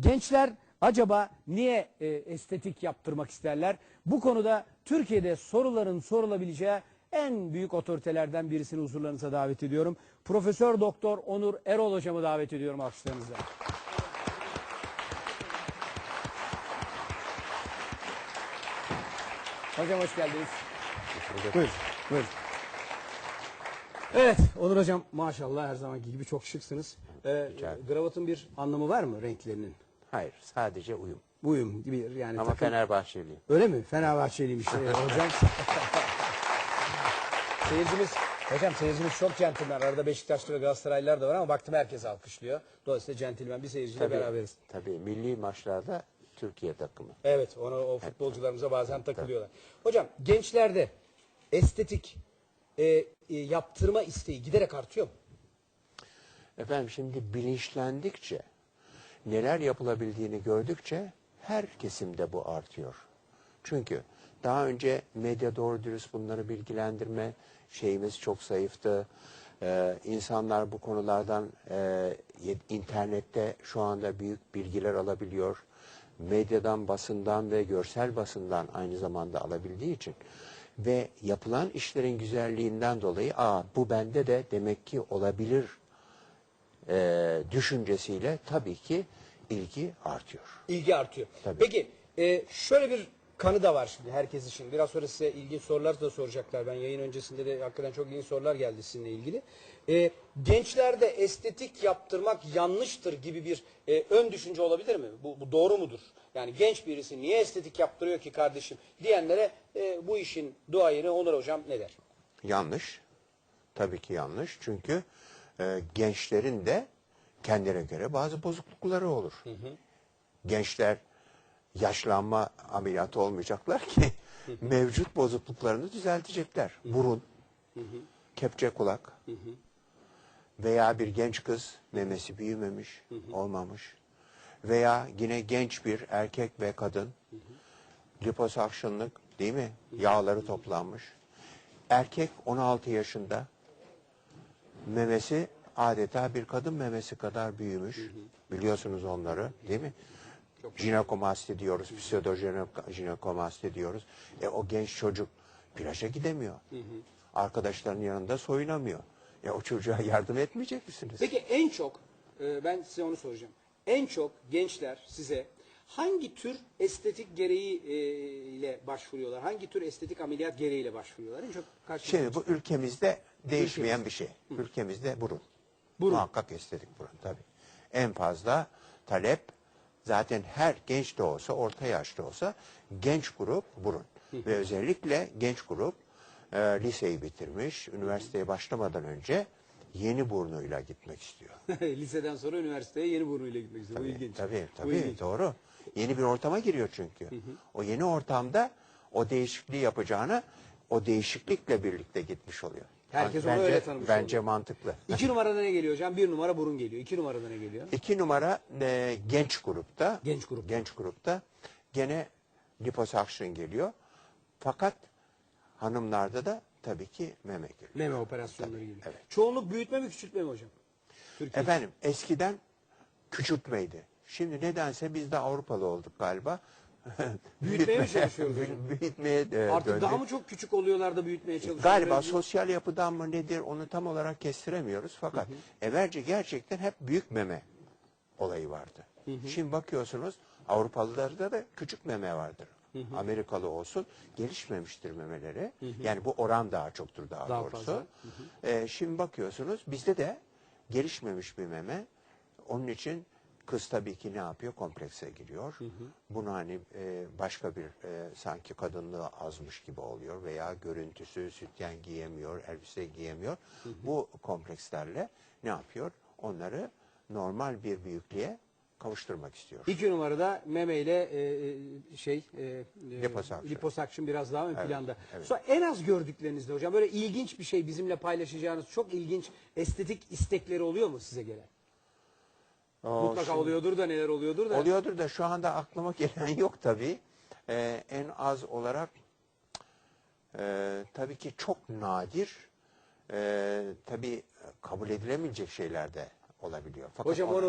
Gençler acaba niye e, estetik yaptırmak isterler? Bu konuda Türkiye'de soruların sorulabileceği en büyük otoritelerden birisini huzurlarınıza davet ediyorum. Profesör Doktor Onur Erol hocamı davet ediyorum alkışlarınızla. Hocam hoş geldiniz. Buyurun, buyurun. Evet, Onur hocam maşallah her zamanki gibi çok şıksınız. Ee, gravatın bir anlamı var mı renklerinin? Hayır sadece uyum. Buyum gibi yani. Ama takım- Fenerbahçeliyim. Öyle mi? Fenerbahçeliymiş hocam. seyircimiz, hocam seyircimiz çok centilmen. Arada Beşiktaşlı ve Galatasaraylılar da var ama baktım herkes alkışlıyor. Dolayısıyla centilmen bir seyirciyle Tabii, beraberiz. tabii milli maçlarda Türkiye takımı. Evet, ona o futbolcularımıza bazen takılıyorlar. Hocam gençlerde estetik e, e, yaptırma isteği giderek artıyor mu? Efendim şimdi bilinçlendikçe, neler yapılabildiğini gördükçe her kesimde bu artıyor. Çünkü daha önce medya doğru dürüst bunları bilgilendirme şeyimiz çok zayıftı. Ee, insanlar bu konulardan e, internette şu anda büyük bilgiler alabiliyor. Medyadan, basından ve görsel basından aynı zamanda alabildiği için ve yapılan işlerin güzelliğinden dolayı aa bu bende de demek ki olabilir e, düşüncesiyle tabii ki ilgi artıyor. İlgi artıyor. Tabii. Peki e, şöyle bir kanı da var şimdi herkes için. Biraz sonra size ilginç sorular da soracaklar. Ben yayın öncesinde de hakikaten çok ilginç sorular geldi sizinle ilgili. E, gençlerde estetik yaptırmak yanlıştır gibi bir e, ön düşünce olabilir mi? Bu, bu doğru mudur? Yani genç birisi niye estetik yaptırıyor ki kardeşim diyenlere e, bu işin duayeni Onur Hocam ne der? Yanlış. Tabii ki yanlış. Çünkü e, gençlerin de kendine göre bazı bozuklukları olur. Gençler yaşlanma ameliyatı olmayacaklar ki mevcut bozukluklarını düzeltecekler. Burun, kepçe kulak veya bir genç kız memesi büyümemiş, olmamış veya yine genç bir erkek ve kadın liposuction'lık değil mi? Yağları toplanmış. Erkek 16 yaşında memesi adeta bir kadın memesi kadar büyümüş. Biliyorsunuz onları değil mi? Jinekomasti diyoruz, pseudojinekomasti diyoruz. E o genç çocuk plaja gidemiyor. Arkadaşlarının yanında soyunamıyor. E o çocuğa yardım etmeyecek misiniz? Peki en çok, e, ben size onu soracağım. En çok gençler size hangi tür estetik gereği e, ile başvuruyorlar? Hangi tür estetik ameliyat gereğiyle başvuruyorlar? En çok Şimdi bu ülkemizde değişmeyen bir şey. Ülkemizde burun. Burun. Muhakkak estetik burun tabii. En fazla talep zaten her genç de olsa, orta yaşta olsa genç grup burun. Ve özellikle genç grup e, liseyi bitirmiş, üniversiteye başlamadan önce yeni burnuyla gitmek istiyor. Liseden sonra üniversiteye yeni burnuyla gitmek istiyor. Bu ilginç. Tabii tabii ilginç. doğru. Yeni bir ortama giriyor çünkü. O yeni ortamda o değişikliği yapacağına o değişiklikle birlikte gitmiş oluyor. Herkes onu bence, öyle tanımış Bence mantıklı. İki numarada ne geliyor hocam? Bir numara burun geliyor. İki numarada ne geliyor? İki numara e, genç grupta. Genç grupta. Genç grupta gene liposuction geliyor. Fakat hanımlarda da tabii ki meme geliyor. Meme operasyonları geliyor. evet. Çoğunluk büyütme mi küçültme mi hocam? Türkiye. Efendim eskiden küçültmeydi. Şimdi nedense biz de Avrupalı olduk galiba. Büyütmeye mi çalışıyoruz Büyütmeye e, Artık döndük. daha mı çok küçük oluyorlar da büyütmeye çalışıyorlar? Galiba Böyle bir- sosyal yapıdan mı nedir onu tam olarak kestiremiyoruz. Fakat evvelce gerçekten hep büyük meme olayı vardı. Şimdi bakıyorsunuz Avrupalılarda da küçük meme vardır. Amerikalı olsun gelişmemiştir memeleri. Yani bu oran daha çoktur daha, Daha doğrusu. fazla. Ee, şimdi bakıyorsunuz bizde de gelişmemiş bir meme. Onun için kız tabii ki ne yapıyor? Komplekse giriyor. Bunu hani e, başka bir e, sanki kadınlığı azmış gibi oluyor veya görüntüsü sütyen giyemiyor, elbise giyemiyor. Bu komplekslerle ne yapıyor? Onları normal bir büyüklüğe kavuşturmak istiyor. İki numarada meme ile e, e, şey e, e, Liposuction. liposuction biraz daha ön Evet, planda. evet. Sonra en az gördüklerinizde hocam böyle ilginç bir şey bizimle paylaşacağınız çok ilginç estetik istekleri oluyor mu size gelen? O Mutlaka şimdi- oluyordur da neler oluyordur da. Oluyordur da şu anda aklıma gelen yok tabii. Ee, en az olarak e, tabii ki çok nadir e, tabii kabul edilemeyecek şeyler de olabiliyor. Fakat Hocam onu